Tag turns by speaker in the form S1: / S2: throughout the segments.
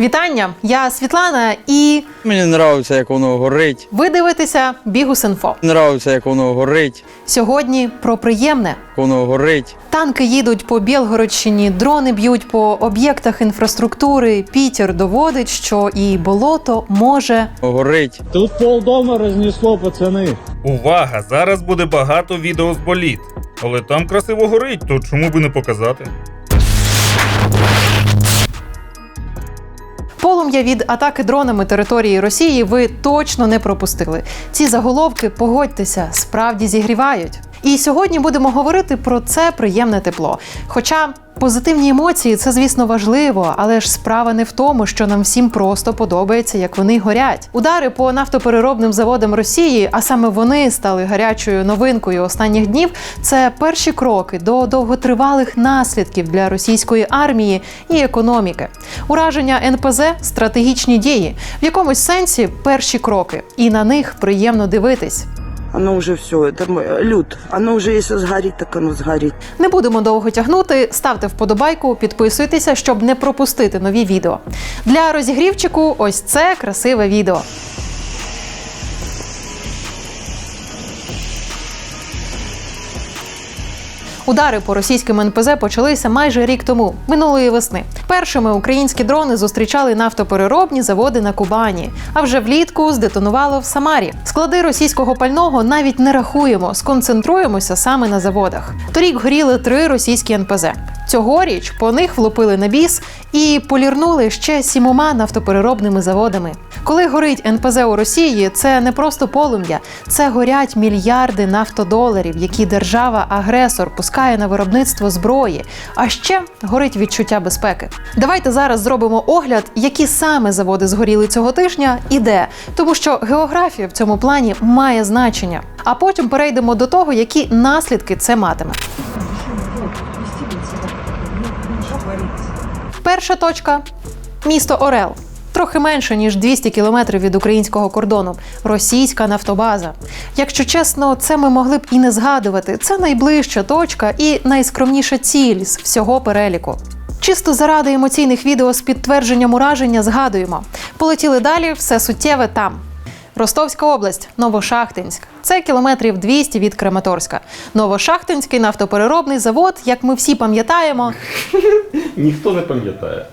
S1: Вітання! Я Світлана, і
S2: Мені подобається, як воно горить.
S1: ви дивитеся Бігус.Інфо.
S2: Подобається, як воно горить.
S1: Сьогодні про приємне.
S2: Воно горить.
S1: Танки їдуть по Білгородщині, дрони б'ють по об'єктах інфраструктури. Пітер доводить, що і болото може.
S2: Горить.
S3: Тут полдома рознесло, пацани.
S4: Увага! Зараз буде багато відео з боліт. Але там красиво горить, то чому би не показати?
S1: Полум'я від атаки дронами території Росії ви точно не пропустили. Ці заголовки, погодьтеся, справді зігрівають. І сьогодні будемо говорити про це приємне тепло. Хоча позитивні емоції це, звісно, важливо, але ж справа не в тому, що нам всім просто подобається, як вони горять. Удари по нафтопереробним заводам Росії, а саме вони стали гарячою новинкою останніх днів. Це перші кроки до довготривалих наслідків для російської армії і економіки. Ураження НПЗ стратегічні дії, в якомусь сенсі перші кроки, і на них приємно дивитись.
S5: Оно вже все, это м- люд. Оно вже якщо сгорит, так оно сгорит.
S1: Не будемо довго тягнути. Ставте вподобайку, підписуйтеся, щоб не пропустити нові відео. Для розігрівчику ось це красиве відео. Удари по російським НПЗ почалися майже рік тому, минулої весни. Першими українські дрони зустрічали нафтопереробні заводи на Кубані. А вже влітку здетонувало в Самарі. Склади російського пального навіть не рахуємо, сконцентруємося саме на заводах. Торік горіли три російські НПЗ. Цьогоріч по них влупили на біс і полірнули ще сімома нафтопереробними заводами. Коли горить НПЗ у Росії, це не просто полум'я, це горять мільярди нафтодоларів, які держава-агресор пускає на виробництво зброї. А ще горить відчуття безпеки. Давайте зараз зробимо огляд, які саме заводи згоріли цього тижня і де, тому що географія в цьому плані має значення. А потім перейдемо до того, які наслідки це матиме. Перша точка місто Орел. Трохи менше ніж 200 кілометрів від українського кордону. Російська нафтобаза. Якщо чесно, це ми могли б і не згадувати. Це найближча точка і найскромніша ціль з всього переліку. Чисто заради емоційних відео з підтвердженням ураження згадуємо. Полетіли далі, все суттєве там. Ростовська область, Новошахтинськ. Це кілометрів 200 від Краматорська. Новошахтинський нафтопереробний завод, як ми всі пам'ятаємо,
S6: Ніхто не пам'ятає.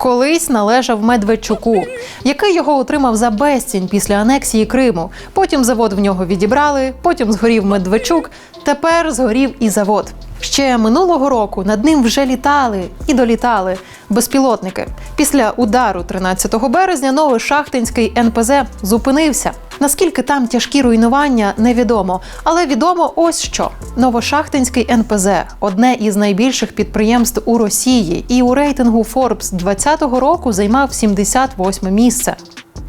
S1: Колись належав Медведчуку, який його отримав за безцінь після анексії Криму. Потім завод в нього відібрали, потім згорів Медведчук, тепер згорів і завод. Ще минулого року над ним вже літали і долітали безпілотники. Після удару 13 березня Новошахтинський НПЗ зупинився. Наскільки там тяжкі руйнування, невідомо. Але відомо ось що: Новошахтинський НПЗ одне із найбільших підприємств у Росії, і у рейтингу Forbes 2020 року займав 78 місце.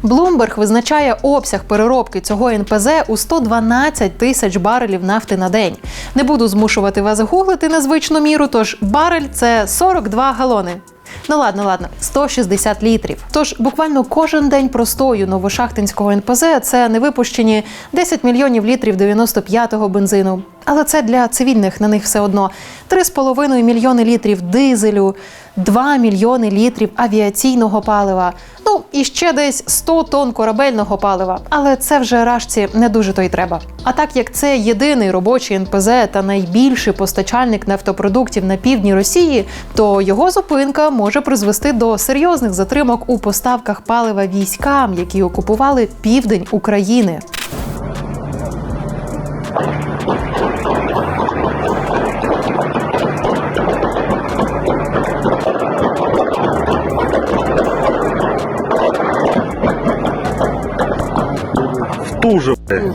S1: Bloomberg визначає обсяг переробки цього НПЗ у 112 тисяч барелів нафти на день. Не буду змушувати вас гуглити незвичну міру, тож барель це 42 галони. Ну ладно, ладно, 160 літрів. Тож буквально кожен день простою новошахтинського НПЗ це невипущені 10 мільйонів літрів 95-го бензину. Але це для цивільних на них все одно 3,5 мільйони літрів дизелю, 2 мільйони літрів авіаційного палива. Ну і ще десь 100 тонн корабельного палива. Але це вже рашці не дуже то й треба. А так як це єдиний робочий НПЗ та найбільший постачальник нафтопродуктів на півдні Росії, то його зупинка може призвести до серйозних затримок у поставках палива військам, які окупували південь України.
S6: Ту блядь.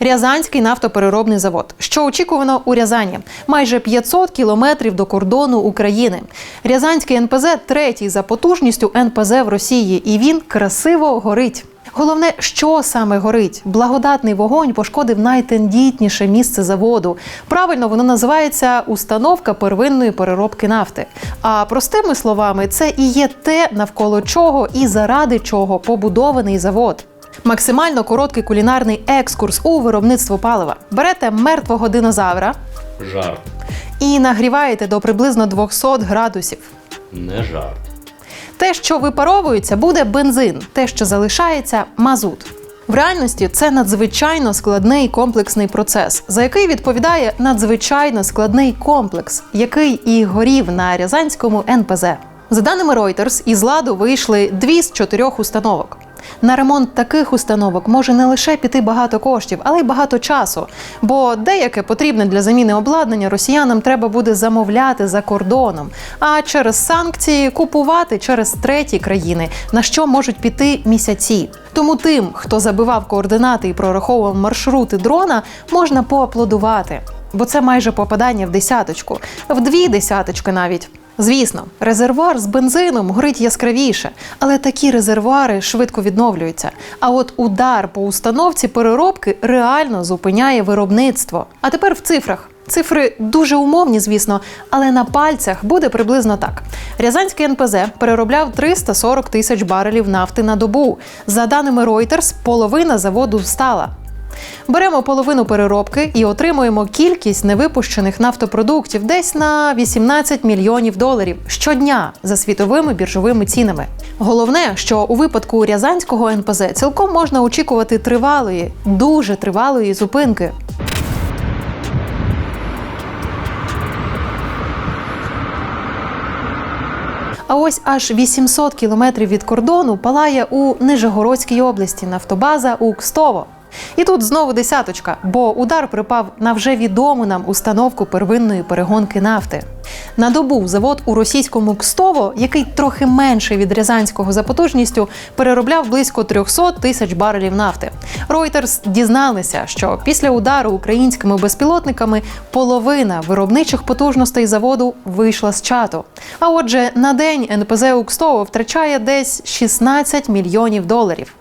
S1: Рязанський нафтопереробний завод, що очікувано у Рязані, майже 500 кілометрів до кордону України. Рязанський НПЗ третій за потужністю НПЗ в Росії, і він красиво горить. Головне, що саме горить. Благодатний вогонь пошкодив найтендітніше місце заводу. Правильно воно називається установка первинної переробки нафти. А простими словами, це і є те, навколо чого і заради чого побудований завод. Максимально короткий кулінарний екскурс у виробництво палива. Берете мертвого динозавра
S6: Жарт.
S1: і нагріваєте до приблизно 200 градусів.
S6: Не жарт.
S1: Те, що випаровується, буде бензин, те, що залишається мазут. В реальності це надзвичайно складний комплексний процес, за який відповідає надзвичайно складний комплекс, який і горів на Рязанському НПЗ. За даними Reuters, із ладу вийшли дві з чотирьох установок. На ремонт таких установок може не лише піти багато коштів, але й багато часу. Бо деяке потрібне для заміни обладнання росіянам треба буде замовляти за кордоном, а через санкції купувати через треті країни, на що можуть піти місяці. Тому тим, хто забивав координати і прораховував маршрути дрона, можна поаплодувати. Бо це майже попадання в десяточку, в дві десяточки навіть. Звісно, резервуар з бензином горить яскравіше, але такі резервуари швидко відновлюються. А от удар по установці переробки реально зупиняє виробництво. А тепер в цифрах. Цифри дуже умовні, звісно, але на пальцях буде приблизно так. Рязанський НПЗ переробляв 340 тисяч барелів нафти на добу. За даними Reuters, половина заводу встала. Беремо половину переробки і отримуємо кількість невипущених нафтопродуктів десь на 18 мільйонів доларів щодня за світовими біржовими цінами. Головне, що у випадку Рязанського НПЗ цілком можна очікувати тривалої, дуже тривалої зупинки. А ось аж 800 кілометрів від кордону палає у Нижегородській області нафтобаза Укстово. І тут знову десяточка, бо удар припав на вже відому нам установку первинної перегонки нафти. На добу завод у російському Кстово, який трохи менший від Рязанського за потужністю, переробляв близько 300 тисяч барелів нафти. Reuters дізналися, що після удару українськими безпілотниками половина виробничих потужностей заводу вийшла з чату. А отже, на день НПЗ Укстово втрачає десь 16 мільйонів доларів.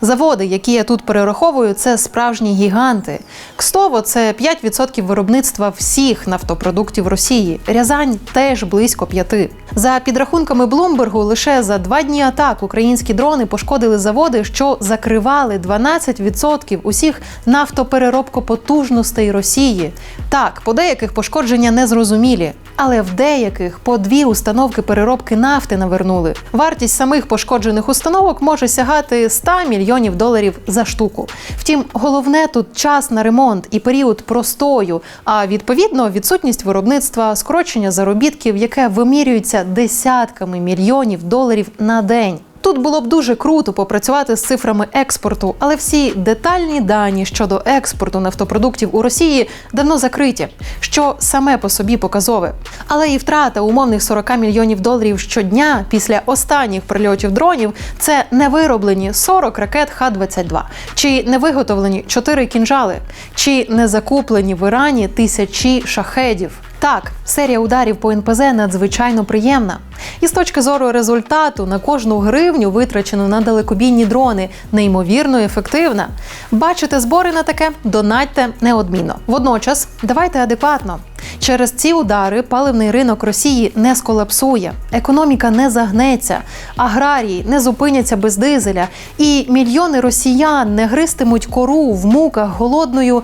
S1: Заводи, які я тут перераховую, це справжні гіганти. Кстово це 5% виробництва всіх нафтопродуктів Росії. Рязань теж близько 5%. За підрахунками Блумбергу, лише за два дні атак українські дрони пошкодили заводи, що закривали 12% усіх нафтопереробкопотужностей Росії. Так, по деяких пошкодження незрозумілі. Але в деяких по дві установки переробки нафти навернули. Вартість самих пошкоджених установок може сягати 100 мільйонів доларів за штуку. Втім, головне тут час на ремонт і період простою, а відповідно відсутність виробництва, скорочення заробітків, яке вимірюється десятками мільйонів доларів на день. Тут було б дуже круто попрацювати з цифрами експорту, але всі детальні дані щодо експорту нафтопродуктів у Росії давно закриті, що саме по собі показове. Але і втрата умовних 40 мільйонів доларів щодня після останніх прильотів дронів це не вироблені 40 ракет Х-22, чи не виготовлені 4 кінжали, чи не закуплені в Ірані тисячі шахедів. Так, серія ударів по НПЗ надзвичайно приємна. І з точки зору результату на кожну гривню, витрачену на далекобійні дрони, неймовірно ефективна. Бачите збори на таке? Донатьте неодмінно. Водночас, давайте адекватно. Через ці удари паливний ринок Росії не сколапсує, економіка не загнеться, аграрії не зупиняться без дизеля, і мільйони росіян не гристимуть кору в муках голодною.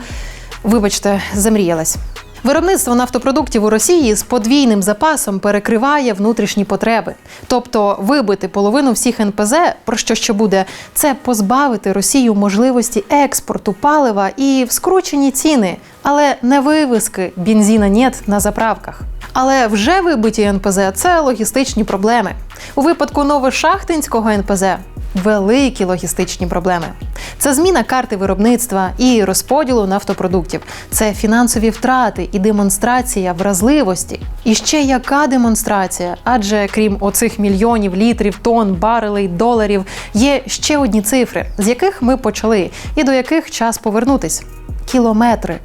S1: Вибачте, замріялась. Виробництво нафтопродуктів у Росії з подвійним запасом перекриває внутрішні потреби. Тобто вибити половину всіх НПЗ, про що ще буде, це позбавити Росію можливості експорту палива і в скручені ціни, але не вивиски бензина нет на заправках. Але вже вибиті НПЗ це логістичні проблеми. У випадку Новошахтинського НПЗ великі логістичні проблеми. Це зміна карти виробництва і розподілу нафтопродуктів. Це фінансові втрати і демонстрація вразливості. І ще яка демонстрація? Адже крім оцих мільйонів літрів, тонн, барелей, доларів, є ще одні цифри, з яких ми почали, і до яких час повернутись кілометри.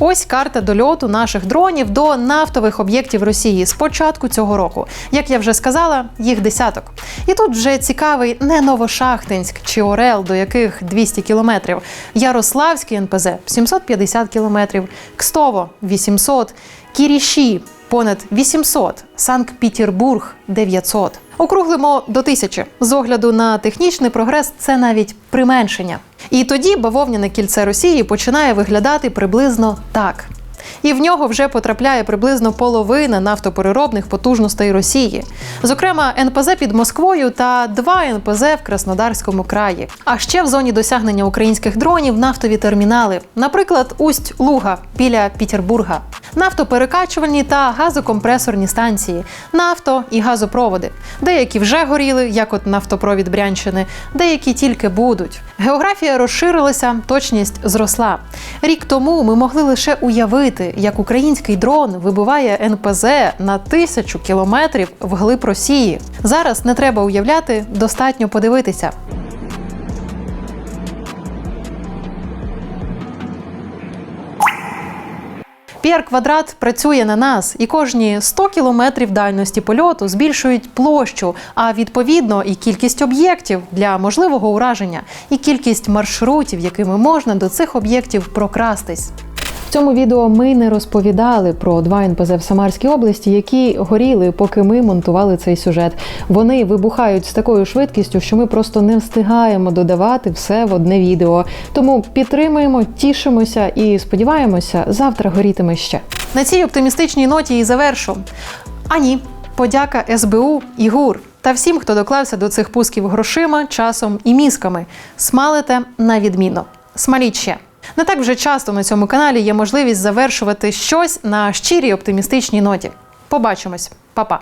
S1: Ось карта дольоту наших дронів до нафтових об'єктів Росії з початку цього року. Як я вже сказала, їх десяток. І тут вже цікавий не Новошахтинськ чи Орел, до яких 200 кілометрів, Ярославський НПЗ 750 кілометрів, Кстово 800, Кіріші понад 800, Санкт-Петербург 900. Округлимо до тисячі. З огляду на технічний прогрес це навіть применшення. І тоді бавовняне кільце Росії починає виглядати приблизно так. І в нього вже потрапляє приблизно половина нафтопереробних потужностей Росії, зокрема НПЗ під Москвою та два НПЗ в Краснодарському краї. А ще в зоні досягнення українських дронів нафтові термінали, наприклад, Усть Луга біля Пітербурга, нафтоперекачувальні та газокомпресорні станції, нафто і газопроводи. Деякі вже горіли, як от нафтопровід Брянщини, деякі тільки будуть. Географія розширилася, точність зросла. Рік тому ми могли лише уявити, як український дрон вибиває НПЗ на тисячу кілометрів вглиб Росії. Зараз не треба уявляти, достатньо подивитися. П'єр Квадрат працює на нас, і кожні 100 кілометрів дальності польоту збільшують площу, а відповідно і кількість об'єктів для можливого ураження, і кількість маршрутів, якими можна до цих об'єктів прокрастись. В цьому відео ми не розповідали про два НПЗ в Самарській області, які горіли, поки ми монтували цей сюжет. Вони вибухають з такою швидкістю, що ми просто не встигаємо додавати все в одне відео. Тому підтримуємо, тішимося і сподіваємося, завтра горітиме ще. На цій оптимістичній ноті і завершу. А ні, подяка СБУ і ГУР та всім, хто доклався до цих пусків грошима, часом і мізками. Смалите на відмінно. Смаліть ще. Не так вже часто на цьому каналі є можливість завершувати щось на щирій оптимістичній ноті. Побачимось, Па-па!